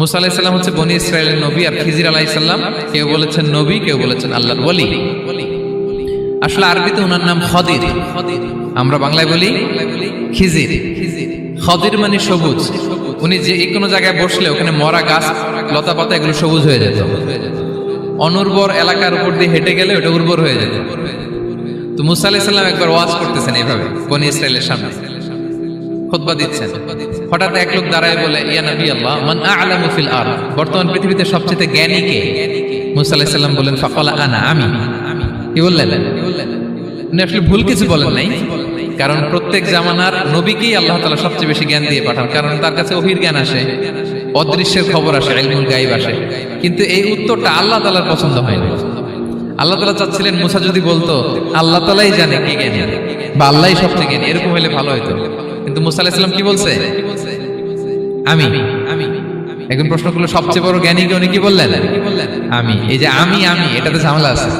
মুসা আলাহিসাল্লাম হচ্ছে বনি ইসরায়েলের নবী আর খিজির আলাহিসাল্লাম কেউ বলেছেন নবী, কেউ বলেছেন আল্লাহর ওলি আসলে আরবিতে ওনার নাম খদির। আমরা বাংলায় বলি খিজির। খদির মানে সবুজ। উনি যে কোনো জায়গায় বসলে ওখানে মরা গাছ লতা পাতা এগুলো সবুজ হয়ে যেত। অনুর্বর এলাকার উপর দিয়ে হেঁটে গেলে ওটা উর্বর হয়ে যেত। তো মুসা আলাহিসাল্লাম একবার ওয়াজ করতেছেন এইভাবে, বনি ইসরায়েলের সামনে। দিচ্ছেন। হঠাৎ এক লোক দাঁড়ায় বলে আল্লাহ মান আরদ? বর্তমান পৃথিবীতে সবচেয়ে জ্ঞানী কে? মুসা আনা, আমি। কি বললেন? উনি আসলে ভুল কিছু বলেন নাই, কারণ প্রত্যেক জামানার নবীকেই আল্লাহ তাআলা সবচেয়ে বেশি জ্ঞান দিয়ে পাঠান, কারণ তার কাছে অহির জ্ঞান আসে, অদৃশ্যের খবর আসে, ইলমুল গাইব আসে। কিন্তু এই উত্তরটা আল্লাহ তাআলার পছন্দ হয় না আল্লাহ তাআলা চাচ্ছিলেন মুসা যদি বলতো, আল্লাহ তাআলাই জানে কে জ্ঞানী বা আল্লাহই সবচেয়ে জ্ঞানী। এরকম হলে ভালো হতো কিন্তু মুসা আলাইহিস সালাম কি বলছে? আমি। আমি এখন প্রশ্ন করল, সবচেয়ে বড় জ্ঞানী উনি কি বললেন? আমি। এই যে আমি আমি, এটাতে ঝামেলা আছে।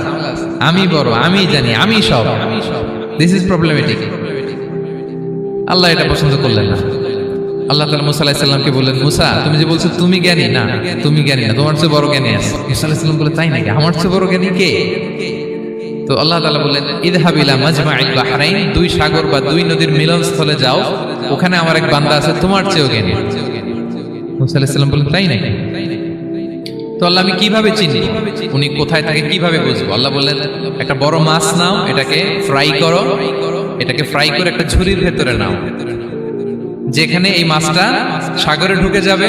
আমি বড়, আমি জানি, আমি সব। দিস ইজ প্রবলেমেটিক আল্লাহ এটা পছন্দ করলেন না। আল্লাহ তালা মুসা আলাহিসাল্লামকে বললেন, মুসা, তুমি যে বলছো তুমি জ্ঞানী, না, তুমি জ্ঞানী না, তোমার চেয়ে বড় জ্ঞানী আছে। মুসা আলাহিসাল্লাম বলে, তাই নাকি? আমার চেয়ে বড় জ্ঞানী কে? তো আল্লাহ তালা বললেন ইদহাবিলা মাজমাইল বাহরাইন, দুই সাগর বা দুই নদীর মিলনস্থলে যাও, ওখানে আমার এক বান্দা আছে তোমার চেয়েও জ্ঞানী। মুসা বললেন, তাই নাকি? তো আল্লাহ আমি কীভাবে চিনি? উনি কোথায় থাকে কীভাবে বুঝব? আল্লাহ বললেন, একটা বড় মাছ নাও, এটাকে ফ্রাই করো, এটাকে ফ্রাই করে একটা ঝুড়ির ভেতরে নাও। যেখানে এই মাছটা সাগরে ঢুকে যাবে,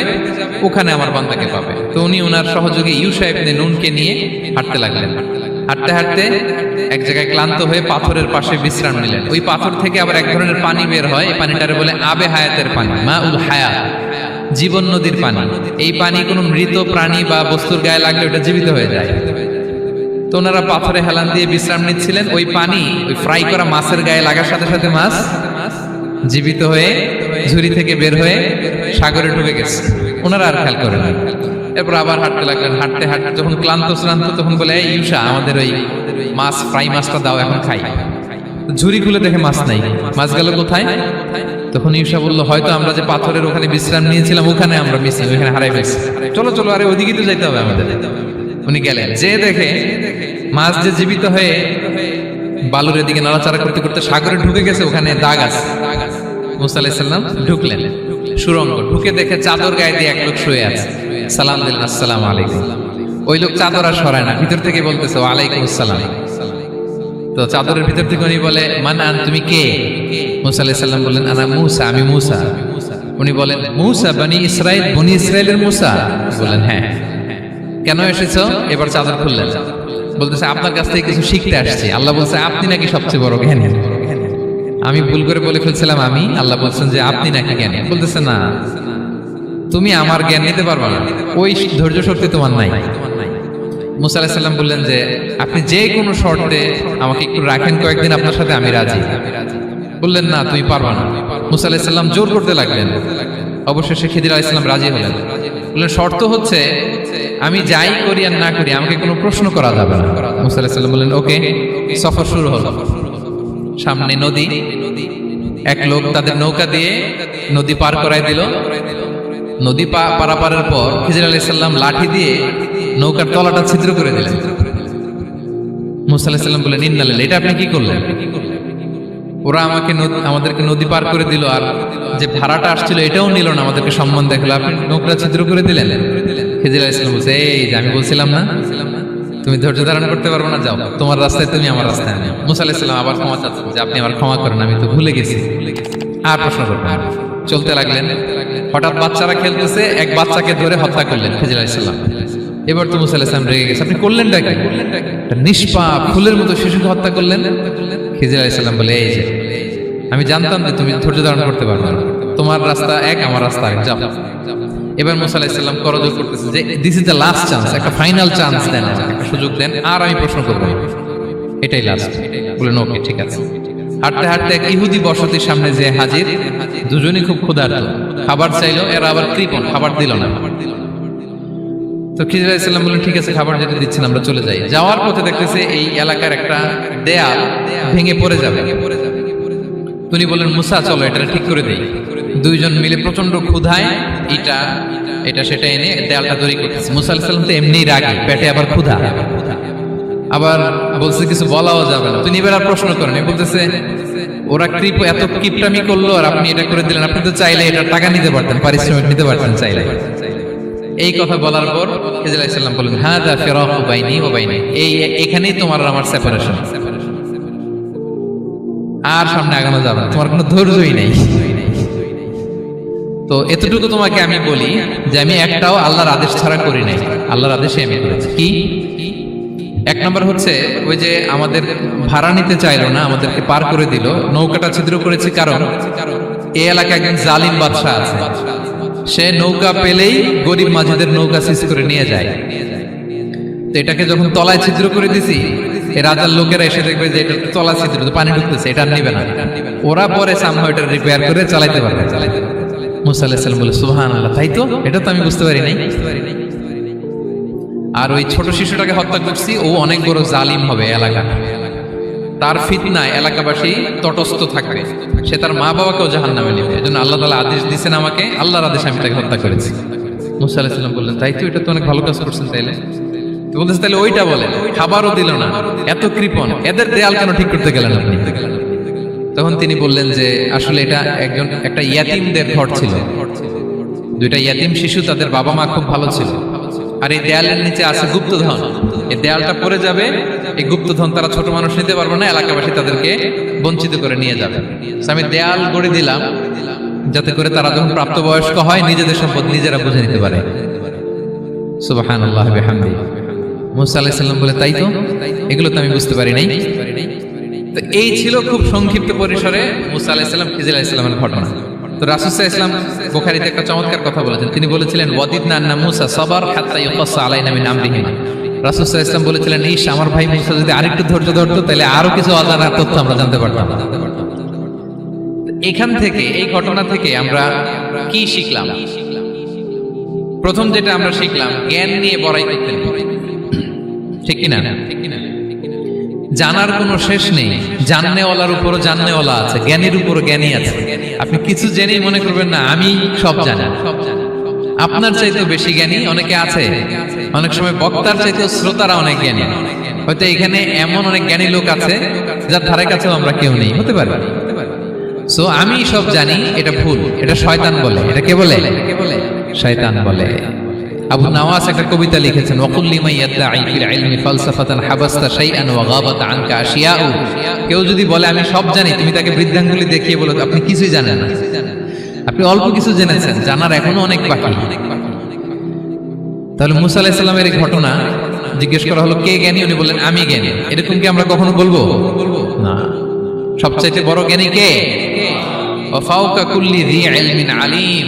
ওখানে আমার বান্দাকে পাবে। তো উনি ওনার সহযোগী ইউসা ইবনে নুনকে নিয়ে হাঁটতে লাগলেন। হাঁটতে হাঁটতে হাঁটতে এক জায়গায় ক্লান্ত হয়ে পাথরের পাশে বিশ্রাম নিলেন। ওই পাথর থেকে আবার এক ধরনের পানি বের হয়। এই পানিটারে বলে আবে হায়াতের পানি মা উল হায়াত, জীবন নদীর পানি। এই পানি কোনো মৃত প্রাণী বা বস্তুর গায়ে লাগলে ওটা জীবিত হয়ে যায়। তো ওনারা পাথরে হেলান দিয়ে বিশ্রাম নিচ্ছিলেন। ওই পানি, ওই ফ্রাই করা মাছের গায়ে লাগার সাথে সাথে মাছ জীবিত হয়ে ঝুড়ি থেকে বের হয়ে সাগরে ঢুকে গেছে। ওনারা আর খেয়াল করেন। এরপর আবার হাঁটতে লাগলেন। হাঁটতে হাঁটতে যখন ক্লান্ত শ্রান্ত, তখন বলে, এই ইউসা আমাদের ওই মাছ, ফ্রাই মাছটা দাও, এখন খাই। ঝুড়ি খুলে দেখে মাছ নাই। মাছ গেল কোথায়? তখন ইউসা বলল, হয়তো আমরা যে পাথরের ওখানে বিশ্রাম নিয়েছিলাম, ওখানে আমরা মিস ওখানে হারাই ফেলছি। চলো চলো, আরে ওদিকে তো যাইতে হবে আমাদের। উনি গেলেন। যে দেখে মাছ যে জীবিত হয়ে বালুরের দিকে নাড়াচাড়া করতে করতে সাগরে ঢুকে গেছে, ওখানে দাগ আছে। মুসা আলাইসাল্লাম ঢুকলেন। সুরঙ্গ, ঢুকে দেখে চাদর গায়ে দিয়ে এক লোক শুয়ে আছে। সালাম দিলেন, আসসালাম আলাইকুম। ওই লোক চাদর আর সরায় না, ভিতর থেকে বলতেছে, ওয়ালাইকুম আসসালাম। তো চাদরের ভিতর থেকে উনি বলে মানান তুমি কে? মুসা আলাইসাল্লাম বললেন, আনা মুসা, আমি মুসা। উনি বলেন, মুসা, বানি ইসরায়েল বনি ইসরায়েলের মুসা? বললেন হ্যাঁ। কেন এসেছ? এবার চাদর খুললেন। বলতেছে, আপনার কাছ থেকে কিছু শিখতে আসছি। আল্লাহ বলছে, আপনি নাকি সবচেয়ে বড় জ্ঞানী? আমি ভুল করে বলে ফেলছিলাম, আমি। আল্লাহ বলছেন যে, আপনি নাকি জ্ঞানী? বলতেছে, না। তুমি আমার জ্ঞান নিতে পারবে না। ওই ধৈর্য শক্তি তোমার নাই। বললেন যে, আপনি যে কোনো শর্তে আমাকে একটু রাখেন, কয়েকদিন আপনার সাথে আমি রাজি। বললেন, না, তুমি পারবা না। জোর করতে লাগলেন। অবশেষে খিদির রাজি হলেন। বললেন, শর্ত হচ্ছে, আমি যাই করি আর না করি, আমাকে কোনো প্রশ্ন করা যাবে না। মুসা বললেন, ওকে, সফর শুরু হলো। সামনে নদী, এক লোক তাদের নৌকা দিয়ে নদী পার করাই দিল। নদী পারাপারের পর খিজির আলি সাল্লাম লাঠি দিয়ে নৌকার তলাটা ছিদ্র করে দিলেন। মুসা সাল্লাম বললেন ইন্নালিল এটা আপনি কি করলেন? ওরা আমাকে আমাদেরকে নদী পার করে দিল আর যে ভাড়াটা আসছিল এটাও নিল না, আমাদেরকে সম্মান দেখাল। আপনি নৌকা ছিদ্র করে দিলেন। খিজির আলি সাল্লাম বলছে, এই যে আমি বলছিলাম না, তুমি ধৈর্য ধারণ করতে পারব না, যাও। তোমার রাস্তায় তুমি আমার রাস্তায় আনো। মুসা আলাহিসাল্লাম আবার ক্ষমা চাচ্ছেন যে, আপনি আমার ক্ষমা করেন, আমি তো ভুলে গেছি। আর প্রশ্ন করবেন। চলতে লাগলেন। হঠাৎ বাচ্চারা খেলতেছে, এক বাচ্চাকে ধরে হত্যা করলেন আলাইসাল্লাম এবার তো মুসা আলাইসালাম রেগে গেছে। আপনি করলেন ডাকে নিষ্পাপ ফুলের মতো শিশুকে হত্যা করলেন। খিজির আলাইসাল্লাম বলে, এই যে, আমি জানতাম যে তুমি ধৈর্য ধারণ করতে পারবে না। তোমার রাস্তা এক, আমার রাস্তা এক যাও। এবার মুসা আলাইসাল্লাম করজোর করতেছে যে this is the last chance একটা ফাইনাল চান্স দেন একটা সুযোগ দেন, আর আমি প্রশ্ন করব। এটাই লাস্ট বললেন ওকে ঠিক আছে। হাঁটতে হাঁটতে এক ইহুদি বসতির সামনে যে হাজির, দুজনই খুব ক্ষুধার্ত। খাবার চাইলো, এরা আবার কৃপণ, খাবার দিল না। তো খিজির আলাইসাল্লাম বললেন, ঠিক আছে, খাবার যেটা দিচ্ছেন, আমরা চলে যাই। যাওয়ার পথে দেখতেছে এই এলাকার একটা দেয়াল ভেঙে পড়ে যাবে। তিনি বললেন, মুসা, চলো এটা ঠিক করে দেই। দুইজন মিলে প্রচণ্ড ক্ষুধায় এটা এটা, সেটা এনে দেয়ালটা তৈরি করতেছে। মুসা আলাইহিস সালাম তো এমনিই রাগী, পেটে আবার ক্ষুধা। আবার বলছে কিছু বলাও যাবে না। তিনি এবার আর প্রশ্ন করেন বলতেছে, ওরা কৃপ, এত কিপটামি করল আর আপনি এটা করে দিলেন। আপনি তো চাইলে এটা টাকা নিতে পারতেন, পারিশ্রমিক নিতে পারতেন চাইলে। এই কথা বলার পর খিজির আলাইহিস সালাম বললেন হ্যাঁ দা ফিরাক বাইনি ও বাইনি। এই, এখানেই তোমার আমার সেপারেশন আর সামনে আগানো যাবে না, তোমার কোনো ধৈর্যই নেই। তো এতটুকু তোমাকে আমি বলি যে আমি একটাও আল্লাহর আদেশ ছাড়া করি নাই। আল্লাহর আদেশে আমি করেছি। কি? এক নম্বর হচ্ছে ওই যে আমাদের ভাড়া নিতে চাইলো না, আমাদেরকে পার করে দিল। নৌকাটা ছিদ্র করেছে কারণ এই এলাকায় একজন জালিম বাদশাহ আছে। সে নৌকা পেলেই গরিব মাঝিদের নৌকা সিজ করে নিয়ে যায়। তো এটাকে যখন তলায় ছিদ্র করে দিছি রাজার লোকেরা এসে দেখবে যে এটা তলা ছিদ্র পানি ঢুকতেছে, এটা নিবে না। ওরা পরে সামহাও রিপেয়ার করে চালাইতে পারবে। মুসা আলাইহিস সালাম বলে সুবহান আল্লাহ তাই তো? এটা তো আমি বুঝতে পারি নাই। আর ওই ছোট শিশুটাকে হত্যা করছি, ও অনেক বড় জালিম হবে এলাকা। তার ফিতনায় এলাকাবাসী তটস্থ থাকবে। সে তার মা বাবাকেও জাহান নামে নেবে। এই জন্য আল্লাহ তালা আদেশ দিচ্ছেন আমাকে, আল্লাহর আদেশ আমি তাকে হত্যা করেছি। মুসা আলাহিসাল্লাম বললেন, তাই তো এটা তো অনেক ভালো কাজ করছেন তাইলে? বলতেছে তাহলে ওইটা বলেন, খাবারও দিল না, এত কৃপণ, এদের দেয়াল কেন ঠিক করতে গেলেন আপনি? তখন তিনি বললেন যে, আসলে এটা একজন, একটা ইয়াতিমদের ঘর ছিল। দুইটা ইয়াতিম শিশু, তাদের বাবা মা খুব ভালো ছিল। আর এই দেয়ালের নিচে আছে গুপ্তধন। এই দেয়ালটা পড়ে যাবে, এই গুপ্তধন তারা ছোট মানুষ নিতে পারবে না, এলাকাবাসী তাদেরকে বঞ্চিত করে নিয়ে যাবে। আমি দেয়াল গড়ে দিলাম, যাতে করে তারা যখন প্রাপ্তবয়স্ক হয়, নিজেদের সম্পদ নিজেরা বুঝে নিতে পারে। বলে, তাই তো? এগুলো তো আমি বুঝতে পারি নাই। তো এই ছিল খুব সংক্ষিপ্ত পরিসরে মুসা খিজির আলাইহিসসালামের ঘটনা। তো রাসূল ইসলাম বোখারিতে একটা চমৎকার কথা বলেছেন। তিনি বলেছিলেন, ওয়াদিদনা আন্না মুসা সাবার হাত্তা ইউকাসা আলাইনা মিন আমরিহিমা রাসূল ইসলাম বলেছিলেন ইস আমার ভাই মুসা যদি আরেকটু ধৈর্য ধরতো, তাহলে আরও কিছু অজানা তথ্য আমরা জানতে পারতাম। এখান থেকে, এই ঘটনা থেকে আমরা কি শিখলাম? প্রথম যেটা আমরা শিখলাম, জ্ঞান নিয়ে বড়াই করতে। নেই। ঠিক কিনা? জানার কোনো শেষ নেই। জাননেওয়ালার উপরও জাননেওয়ালা আছে, জ্ঞানীর উপরও জ্ঞানী আছে। আপনি কিছু জেনেই মনে করবেন না, আমি সব জানি। আপনার চাইতেও বেশি জ্ঞানী অনেকে আছে। অনেক সময় বক্তার চাইতেও শ্রোতারা অনেক জ্ঞানী। হয়তো এখানে এমন অনেক জ্ঞানী লোক আছে, যার ধারে কাছেও আমরা কেউ নেই, হতে পারে। সো আমি সব জানি, এটা ভুল, এটা শয়তান বলে, এটা কে বলে? শয়তান বলে। আবু নাওয়াস একটা কবিতা লিখেছেন ওয়াকুল্লি মাই ইয়াদদাই ফিল ইলমি ফালসাফাতান হাবাসতা শাইআন ওয়া গাবাত আনকা আশিয়াউ। কেউ যদি বলে আমি সব জানি তুমি তাকে বৃদ্ধাঙ্গুলি দেখিয়ে বলো আপনি কিছুই জানেন না। আপনি অল্প কিছু জেনেছেন জানার এখনও অনেক বাকি। তাহলে মুসা আলাইহিস সালামের এই ঘটনা জিজ্ঞেস করা হলো কে জ্ঞানী? উনি বললেন আমি জ্ঞানী। এরকম কি আমরা কখনো বলব? না। সবচাইতে বড় জ্ঞানী কে? ওয়াফাউকা কুল্লি যী ইলমিন আলিম।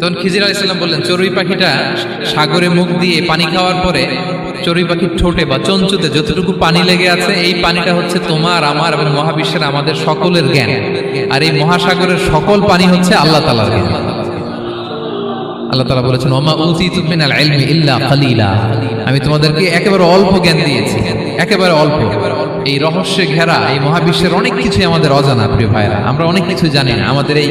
তখন খিজির আলাইসাল্লাম বললেন, চড়ুই পাখিটা সাগরে মুখ দিয়ে পানি খাওয়ার পরে চড়ুই পাখির ঠোঁটে বা চঞ্চুতে যতটুকু পানি লেগে আছে, এই পানিটা হচ্ছে তোমার, আমার এবং মহাবিশ্বের, আমাদের সকলের জ্ঞান। আর এই মহাসাগরের সকল পানি হচ্ছে আল্লাহ তালার জ্ঞান। আল্লাহ তালা বলেছেন ওমা ইল্লা কালিলা আমি তোমাদেরকে একেবারে অল্প জ্ঞান দিয়েছি, একেবারে অল্প। এই রহস্যে ঘেরা এই মহাবিশ্বের অনেক কিছু আমাদের অজানা, প্রিয় ভাইরা আমরা অনেক কিছু জানি না। আমাদের এই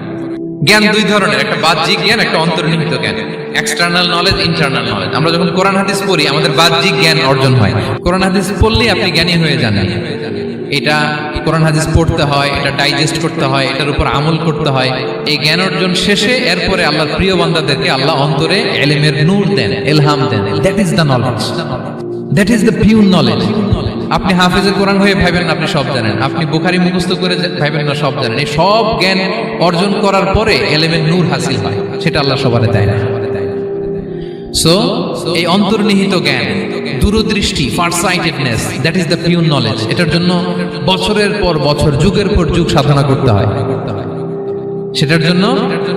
জ্ঞান দুই ধরনের, একটা বাহ্যিক জ্ঞান, একটা অন্তর্নিহিত জ্ঞান। এক্সটার্নাল নলেজ ইন্টারনাল নলেজ আমরা যখন কোরআন হাদিস পড়ি, আমাদের বাহ্যিক জ্ঞান অর্জন হয়। কোরআন হাদিস পড়লেই আপনি জ্ঞানী হয়ে যান। এটা কোরআন হাদিস পড়তে হয়, এটা ডাইজেস্ট করতে হয়, এটার উপর আমল করতে হয়। এই জ্ঞান অর্জন শেষে এরপরে আল্লাহর প্রিয় বান্দাদেরকে আল্লাহ অন্তরে এলেমের নূর দেন, এলহাম দেন। That is the knowledge that is the pure knowledge আপনি হাফেজে কোরআন হয়ে ভাবেন না, আপনি সব জানেন। আপনি বুখারি মুখস্থ করে ভাবেন না, সব জানেন। এই সব জ্ঞান অর্জন করার পরে এলেমের নূর হাসিল হয়, সেটা আল্লাহ সবারে দেয় না। এই অন্তর্নিহিত জ্ঞান, দূরদৃষ্টি farsightedness that is the pure knowledge এটার জন্য বছরের পর বছর, যুগের পর যুগ সাধনা করতে হয়। সেটার জন্য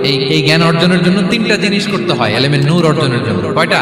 এই এই জ্ঞান অর্জনের জন্য তিনটা জিনিস করতে হয় এলেমেন্ট নূর অর্জনের জন্য। কয়টা?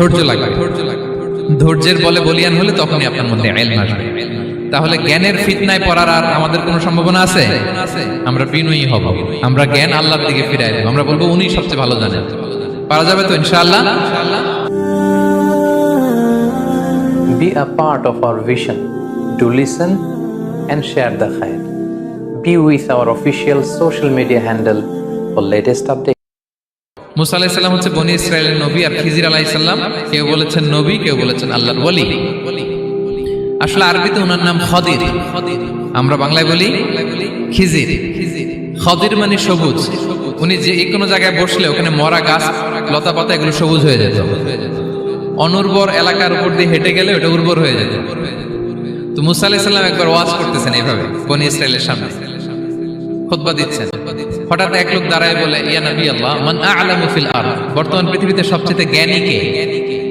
ধৈর্য লাগবে ধৈর্যের বলে বলিয়ান হলে তখনই আপনার মধ্যে তাহলে জ্ঞানের ফিতনায় পড়ার আর আমাদের কোনো সম্ভাবনা আছে? আমরা বিনয়ী হব। আমরা জ্ঞান আল্লাহর দিকে ফিরাই আমরা বলব উনি সবচেয়ে ভালো জানেন। পারা যাবে তো ইনশাআল্লাহ. মুসা আলাইসাল্লাম হচ্ছে বনি ইসরায়েলের নবী আর খিজির আলাইসাল্লাম কেউ বলেছেন নবী, কেউ বলেছেন আল্লাহর বলি আসলে আরবিতে ওনার নাম খদির। আমরা বাংলায় বলি খিজির। খদির মানে সবুজ। উনি যে কোনো জায়গায় বসলে ওখানে মরা গাছ, লতা পাতা এগুলো সবুজ হয়ে যেত। অনুর্বর এলাকার উপর দিয়ে হেঁটে গেলে ওটা উর্বর হয়ে যেত। তো মুসা আলাইসাল্লাম একবার ওয়াজ করতেছেন এইভাবে, বনি ইসরায়েলের সামনে। খুতবা দিচ্ছেন। হঠাৎ এক লোক দাঁড়ায় বলে, ইয়া নবী আল্লাহ, মান আ'লামু ফিল আরদ? বর্তমান পৃথিবীতে সবচেয়ে জ্ঞানী কে?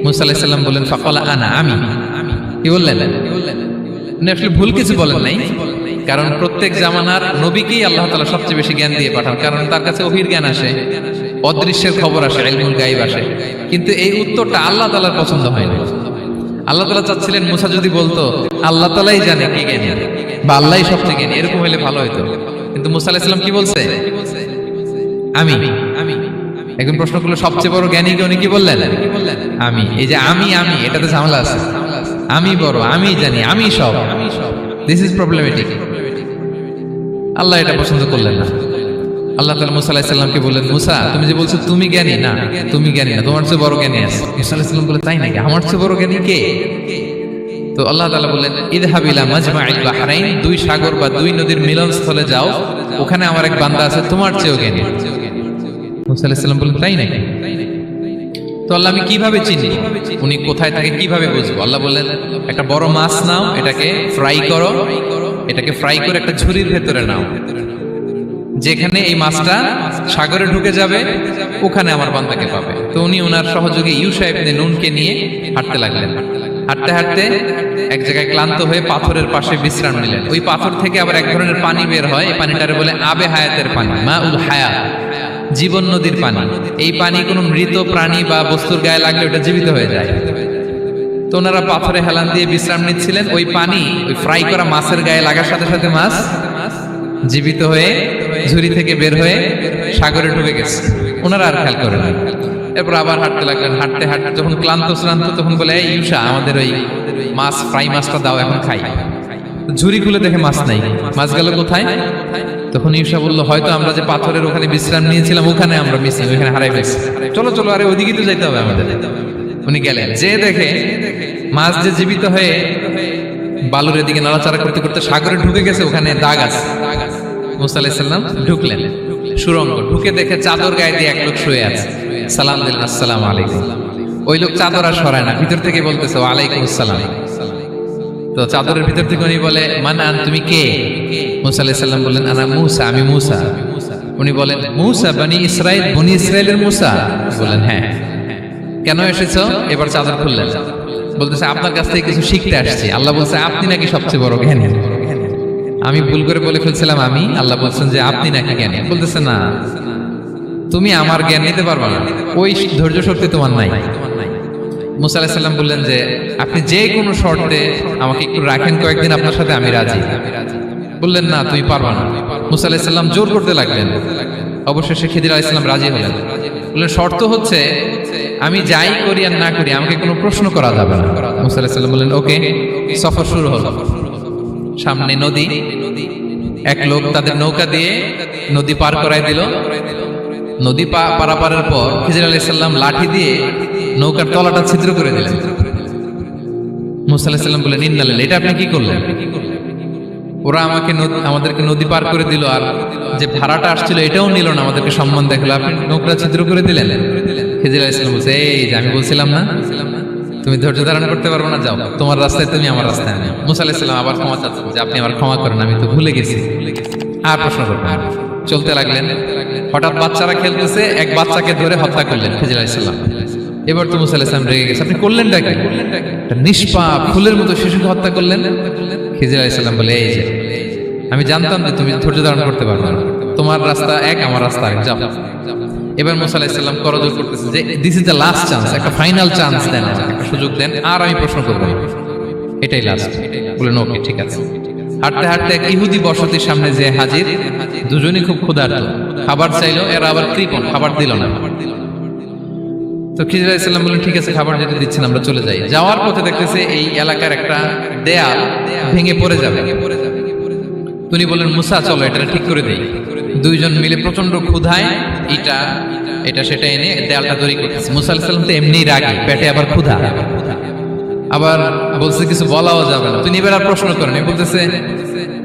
মুসা আলাইহিস সালাম বলেন ফাকালা আনা আমি কি বললেন? উনি আসলে ভুল কিছু বলেন নাই, কারণ প্রত্যেক জামানার নবীকেই আল্লাহ তাআলা সবচেয়ে বেশি জ্ঞান দিয়ে পাঠান, কারণ তার কাছে ওহির জ্ঞান আসে, অদৃশ্যের খবর আসে, ইলমুল গায়ব আসে। কিন্তু এই উত্তরটা আল্লাহ তাআলার পছন্দ হয় না আল্লাহ তাআলা চাচ্ছিলেন, মুসা যদি বলতো, আল্লাহ তাআলাই জানে কি জ্ঞানী বা আল্লাহই সবচেয়ে জ্ঞানী। এরকম হলে ভালো হতো কিন্তু মুসা আলাইহিস কি বলছে? আমি। আমি একজন প্রশ্ন করল, সবচেয়ে বড় জ্ঞানী কে উনি কি বললেন? আমি। এই যে আমি আমি, এটাতে ঝামেলা আছে। আমি বড়, আমি জানি, আমি সব। দিস ইজ প্রবলেমেটিক আল্লাহ এটা পছন্দ করলেন না। আল্লাহ তালা মুসা আলাহিসাল্লামকে বললেন, মুসা, তুমি যে বলছো তুমি জ্ঞানী, না, তুমি জ্ঞানী না, তোমার চেয়ে বড় জ্ঞানী আছে। মুসা আলাহিসাল্লাম বলে, তাই নাকি? আমার চেয়ে বড় জ্ঞানী কে? তো আল্লাহ তালা বললেন ইদহাবিলা মাজমাইল বাহরাইন, দুই সাগর বা দুই নদীর মিলনস্থলে যাও, ওখানে আমার এক বান্দা আছে তোমার চেয়েও জ্ঞানী। মুসা বললেন, তাই নাকি? তো আল্লাহ আমি কীভাবে চিনি? উনি কোথায় থাকে কীভাবে বুঝব? আল্লাহ বললেন, একটা বড় মাছ নাও, এটাকে ফ্রাই করো, এটাকে ফ্রাই করে একটা ঝুড়ির ভেতরে নাও। যেখানে এই মাছটা সাগরে ঢুকে যাবে, ওখানে আমার বান্দাকে পাবে। তো উনি ওনার সহযোগী ইউসা ইবনে নুনকে নিয়ে হাঁটতে লাগলেন। হাঁটতে হাঁটতে এক জায়গায় ক্লান্ত হয়ে পাথরের পাশে বিশ্রাম নিলেন। ওই পাথর থেকে আবার এক ধরনের পানি বের হয়। এই পানিটারে বলে আবে হায়াতের পানি মা উল হায়া জীবন নদীর পানি। এই পানি কোনো মৃত প্রাণী বা বস্তুর গায়ে লাগলে ওটা জীবিত হয়ে যায়। তো ওনারা পাথরে হেলান দিয়ে বিশ্রাম নিচ্ছিলেন। ওই পানি, ওই ফ্রাই করা মাছের গায়ে লাগার সাথে সাথে মাছ জীবিত হয়ে ঝুড়ি থেকে বের হয়ে সাগরে ডুবে গেছে। ওনারা আর খেয়াল করেন। এরপর আবার হাঁটতে লাগলেন। হাঁটতে হাঁটতে যখন ক্লান্ত, শ্রান্ত, তখন বলে, এই ইউসা আমাদের ওই মাছ, ফ্রাই মাছটা দাও, এখন খাই। ঝুড়ি খুলে দেখে মাছ নাই। মাছ গেল কোথায়? তখন ইউসা বলল, হয়তো আমরা যে পাথরের ওখানে বিশ্রাম নিয়েছিলাম, ওখানে আমরা মিসিং ওখানে হারাই ফেলছি। চলো চলো, আরে ওদিকে তো যাইতে হবে আমাদের। উনি গেলেন। যে দেখে মাছ যে জীবিত হয়ে বালুর এদিকে নাড়াচাড়া করতে করতে সাগরে ঢুকে গেছে, ওখানে দাগ আছে। মুসা আলাইসাল্লাম ঢুকলেন। সুরঙ্গ, ঢুকে দেখে চাদর গায়ে দিয়ে এক লোক শুয়ে আছে। সালাম দিলেন, আসসালাম আলাইকুম। ওই লোক চাদর আর সরায় না, ভিতর থেকে বলতেছে, ওয়ালাইকুম আসসালাম। তো চাদরের ভিতর থেকে উনি বলে, মানান, তুমি কে? মুসা আলাইহিস সালাম বললেন, আনা মুসা, আমি মুসা। উনি বলেন, মুসা, বনি ইসরাইল, বনি ইসরায়েলের মুসা? বললেন হ্যাঁ। কেন এসেছ? এবার চাদর খুললেন। বলতেছে, আপনার কাছ থেকে কিছু শিখতে আসছি। আল্লাহ বলছে, আপনি নাকি সবচেয়ে বড় জ্ঞানী? আমি ভুল করে বলে ফেলছিলাম, আমি? আল্লাহ বলছেন যে, আপনি নাকি জ্ঞানী? বলতেছে, না। তুমি আমার জ্ঞান নিতে পারবে না। ওই ধৈর্য শক্তি তোমার নাই। মুসা আলাহিসাল্লাম বললেন যে, আপনি যে কোনো শর্তে আমাকে একটু রাখেন, কয়েকদিন আপনার সাথে আমি রাজি। বললেন, না, তুমি পারবা না। মুসা আলাহিসাল্লাম জোর করতে লাগলেন। অবশেষে খিদির আলাইসাল্লাম রাজি হলেন। বললেন, শর্ত হচ্ছে, আমি যাই করি আর না করি, আমাকে কোনো প্রশ্ন করা যাবে না। মুসা আলাহিসাল্লাম বললেন, ওকে, সফর শুরু হলো। সামনে নদী, এক লোক তাদের নৌকা দিয়ে নদী পার করাই দিল। নদী পারাপারের পর খিজির আলাইহিস সাল্লাম লাঠি দিয়ে নৌকার তলাটা ছিদ্র করে দিলেন। মুসা সাল্লাম বললেন ইন্নালিল এটা আপনি কি করলেন? ওরা আমাকে আমাদেরকে নদী পার করে দিল আর যে ভাড়াটা আসছিল এটাও নিল না, আমাদেরকে সম্মান দেখল। আপনি নৌকা ছিদ্র করে দিলেন। খিজির আলাইহিস সাল্লাম বলছে, এই যে আমি বলছিলাম না, তুমি ধৈর্য ধারণ করতে পারব না, যাও, তোমার রাস্তায় তুমি আমার রাস্তায় আমি মুসা আবার ক্ষমা চাচ্ছেন যে আপনি আমার ক্ষমা করেন, আমি তো ভুলে গেছি। আর প্রশ্ন করবেন। চলতে লাগলেন। হঠাৎ বাচ্চারা খেলতেছে, এক বাচ্চাকে ধরে হত্যা করলেন খিজির আলাইসাল্লাম এবার তো মুসা আলাইসলাম রেগে গেছে। আপনি করলেন ডাকে নিষ্পাপ ফুলের মতো শিশুকে হত্যা করলেন। খিজির আলাইসাল্লাম বলে, এই যে, আমি জানতাম যে তুমি ধৈর্য ধারণ করতে পারবে না। তোমার রাস্তা এক, আমার রাস্তা এক যাও। এবার মুসা আলাইসাল্লাম করজোর করতেছে যে this is the last chance একটা ফাইনাল চান্স দেন একটা সুযোগ দেন, আর আমি প্রশ্ন করব। এটাই লাস্ট বললেন ওকে ঠিক আছে। হাঁটতে হাঁটতে এক ইহুদি বসতির সামনে যে হাজির, দুজনই খুব ক্ষুধার্ত। খাবার চাইলো এরা আবার কৃপণ, খাবার দিল না। তো খিজির আলাইসাল্লাম বললেন, ঠিক আছে, খাবার যেটা দিচ্ছেন, আমরা চলে যাই। যাওয়ার পথে দেখতেছে এই এলাকার একটা দেয়াল ভেঙে পড়ে যাবে। তিনি বললেন, মুসা, চলো এটা ঠিক করে দেই। দুইজন মিলে প্রচণ্ড ক্ষুধায় এটা এটা, সেটা এনে দেয়ালটা তৈরি করতেছে। মুসা আলাইসাল্লাম তো এমনি রাগি, পেটে আবার ক্ষুধা। আবার বলছে, কিছু বলাও যাবে না। তিনি এবার প্রশ্ন করেন বলতেছে,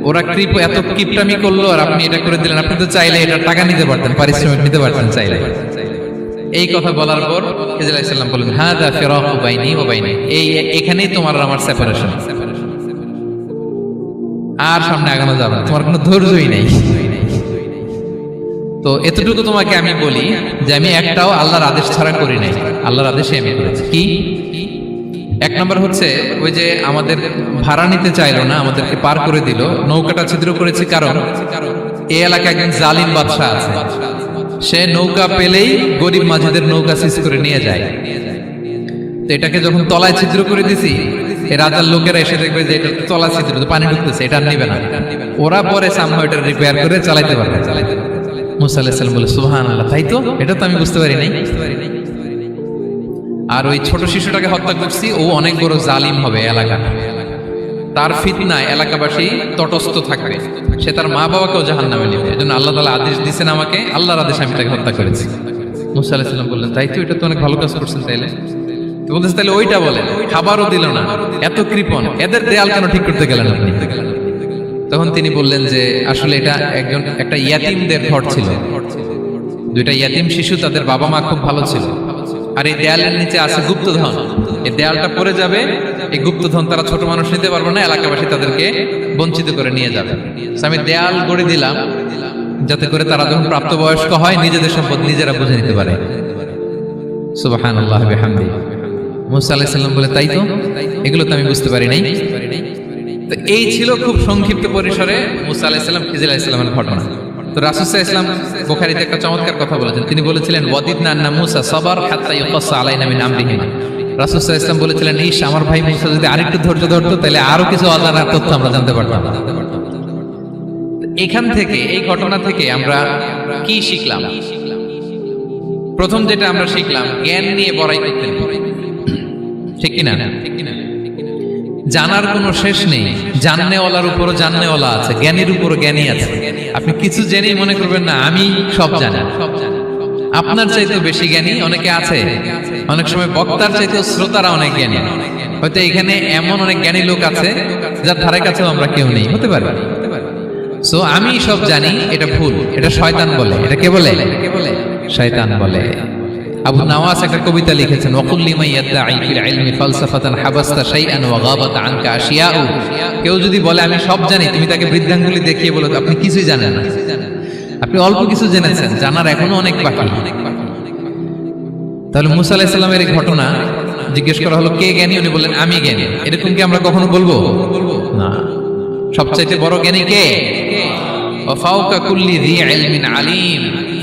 ওরা কৃপ, এত কিপটামি করল আর আপনি এটা করে দিলেন। আপনি তো চাইলে এটা টাকা নিতে পারতেন, পারিশ্রমিক নিতে পারতেন চাইলে। এই কথা বলার পর খিজির আলাইহিস বলেন হ্যাঁ দা ফিরাকু বাইনি ও বাইনি। এই এখানেই তোমার আমার সেপারেশন আর সামনে আগানো যাবে তোমার কোনো ধৈর্যই নেই। তো এতটুকু তোমাকে আমি বলি যে আমি একটাও আল্লাহর আদেশ ছাড়া করি নাই। আল্লাহর আদেশে আমি করেছি। কি? এক নম্বর হচ্ছে ওই যে আমাদের ভাড়া নিতে চাইলো না, আমাদেরকে পার করে দিল, নৌকাটা ছিদ্র করেছি কারণ এই এলাকায় একজন জালিম বাদশাহ আছে। সে নৌকা পেলেই গরিব মাঝিদের নৌকা সিজ করে নিয়ে যায়। তো এটাকে যখন তলায় ছিদ্র করে দিছি রাজার লোকেরা এসে দেখবে যে এটা তলা ছিদ্র পানি ঢুকতেছে, এটা নিবে না। ওরা পরে সামহ এটা রিপেয়ার করে চালাইতে পারবে। মুসা আলাইসাল্লাম বলে সুহান আল্লাহ তাই তো? এটা তো আমি বুঝতে পারি নাই আর ওই ছোট শিশুটাকে হত্যা করছি, ও অনেক বড় জালিম হবে এলাকা। তার ফিতনায় এলাকাবাসী তটস্থ থাকবে সে তার মা বাবাকেও জাহান নামে নেবে। এজন্য আল্লাহ তালা আদেশ দিচ্ছেন আমাকে, আল্লাহর আদেশ আমি তাকে হত্যা করেছি। বললেন, তাই তো এটা তো অনেক ভালো কাজ করছেন তাইলে? বলতেছে তাহলে ওইটা বলেন, খাবারও দিল না, এত কৃপণ, এদের দেয়াল কেন ঠিক করতে গেলেন আপনি? তখন তিনি বললেন যে, আসলে এটা একজন, একটা ইয়াতিমদের ঘর ছিল। দুইটা ইয়াতিম শিশু তাদের বাবা মা খুব ভালো ছিল। আর এই দেয়ালের নিচে আছে গুপ্তধন। এই দেয়ালটা পড়ে যাবে, এই গুপ্তধন তারা ছোট মানুষ নিতে পারবে না, এলাকাবাসী তাদেরকে বঞ্চিত করে নিয়ে যাবে। আমি দেয়াল গড়ে দিলাম, যাতে করে তারা যখন প্রাপ্তবয়স্ক হয়, নিজেদের সম্পদ নিজেরা বুঝে নিতে পারে। বলে, তাই তো? এগুলো তো আমি বুঝতে পারি নাই। তো এই ছিল খুব সংক্ষিপ্ত পরিসরে মুসা আলাহিসাল্লাম আলাহিসাল্লামের ঘটনা। তো রাসুসাহ ইসলাম বোখারিতে একটা চমৎকার কথা বলেছেন। তিনি বলেছিলেন, ওয়াদিদ নান্না মুসা সবার হাত্তা ইউকাসা আলাই নামি নাম রিহিমা রাসুসাহ ইসলাম বলেছিলেন ইস আমার ভাই মুসা যদি আরেকটু ধৈর্য ধরতো, তাহলে আরও কিছু অজানা তথ্য আমরা জানতে পারতাম। এখান থেকে, এই ঘটনা থেকে আমরা কি শিখলাম? প্রথম যেটা আমরা শিখলাম, জ্ঞান নিয়ে বড়াই করতে নেই। ঠিক কিনা? জানার কোনো শেষ নেই। জাননেওয়ালার উপরও জাননেওয়ালা আছে, জ্ঞানীর উপরও জ্ঞানী আছে। আপনি কিছু জেনেই মনে করবেন না, আমি সব জানি। আপনার চাইতেও বেশি জ্ঞানী অনেকে আছে। অনেক সময় বক্তার চাইতেও শ্রোতারা অনেক জ্ঞানী। হয়তো এখানে এমন অনেক জ্ঞানী লোক আছে, যার ধারে কাছেও আমরা কেউ নেই, হতে পারে। সো আমি সব জানি, এটা ভুল, এটা শয়তান বলে। এটা কে বলে? শয়তান বলে। আবু নাওয়াস একটা কবিতা লিখেছেন ওয়াকুল্লি মাই ইয়াদদাই ফিল ইলমি ফালসাফাতান হাবাসতা শাইআন ওয়া গাবাত আনকা আশিয়াউ। কেউ যদি বলে, আমি সব জানি তুমি তাকে বৃদ্ধাঙ্গুলি দেখিয়ে বলো আপনি কিছুই জানেন না। আপনি অল্প কিছু জেনেছেন, জানার এখনও অনেক বাকি। তাহলে মুসা আলাহিসাল্লামের এই ঘটনা জিজ্ঞেস করা হলো, কে জ্ঞানী? উনি বললেন, আমি জ্ঞানী। এরকম কি আমরা কখনো বলব? না। সবচাইতে বড় জ্ঞানী কে? ওয়াফাউকা কুল্লি যী ইলমিন আলিম।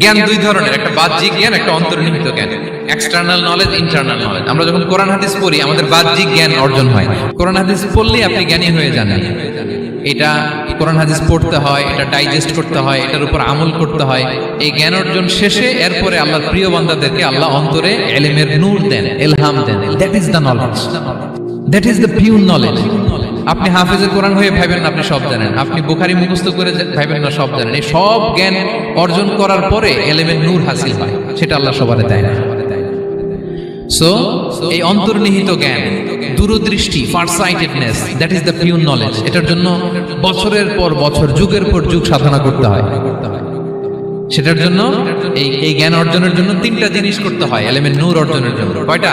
জ্ঞান দুই ধরনের, একটা বাহ্যিক জ্ঞান, একটা অন্তর্নিহিত জ্ঞান। এক্সটার্নাল নলেজ ইন্টারনাল নলেজ আমরা যখন কোরআন হাদিস পড়ি, আমাদের বাহ্যিক জ্ঞান অর্জন হয়। কোরআন হাদিস পড়লেই আপনি জ্ঞানী হয়ে যান। এটা কোরআন হাদিস পড়তে হয়, এটা ডাইজেস্ট করতে হয়, এটার উপর আমল করতে হয়। এই জ্ঞান অর্জন শেষে এরপরে আল্লাহর প্রিয় বান্দাদেরকে আল্লাহ অন্তরে এলেমের নূর দেন, এলহাম দেন। That is the knowledge that is the pure knowledge আপনি হাফেজে কোরআন হয়ে ভাবেন না, আপনি সব জানেন। আপনি বুখারি মুখস্থ করে ভাবেন না, সব জানেন। এই সব জ্ঞান অর্জন করার পরে এলেমের নূর হাসিল হয়, সেটা আল্লাহ সবারে দেয় না। এই অন্তর্নিহিত জ্ঞান, দূরদৃষ্টি দ্যাট ইজ দ্য নলেজ এটার জন্য বছরের পর বছর, যুগের পর যুগ সাধনা করতে হয়। সেটার জন্য এই এই জ্ঞান অর্জনের জন্য তিনটা জিনিস করতে হয় এলেমেন্ট নূর অর্জনের জন্য। কয়টা?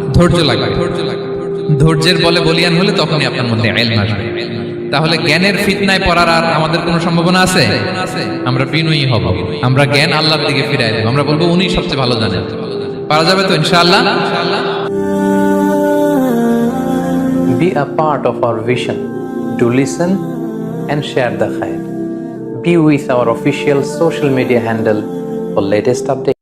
ধৈর্য লাগবে ধৈর্যের বলে বলিয়ান হলে তখনই আপনার মধ্যে তাহলে জ্ঞানের ফিতনায় পড়ার আর আমাদের কোনো সম্ভাবনা আছে? আমরা বিনয়ী হব। আমরা জ্ঞান আল্লাহর দিকে ফিরাই দেব। আমরা বলব উনি সবচেয়ে ভালো জানেন। পারা যাবে তো ইনশাআল্লাহ? Be a part of our vision. To listen and share the khair. Be with our official social media handle for latest updates.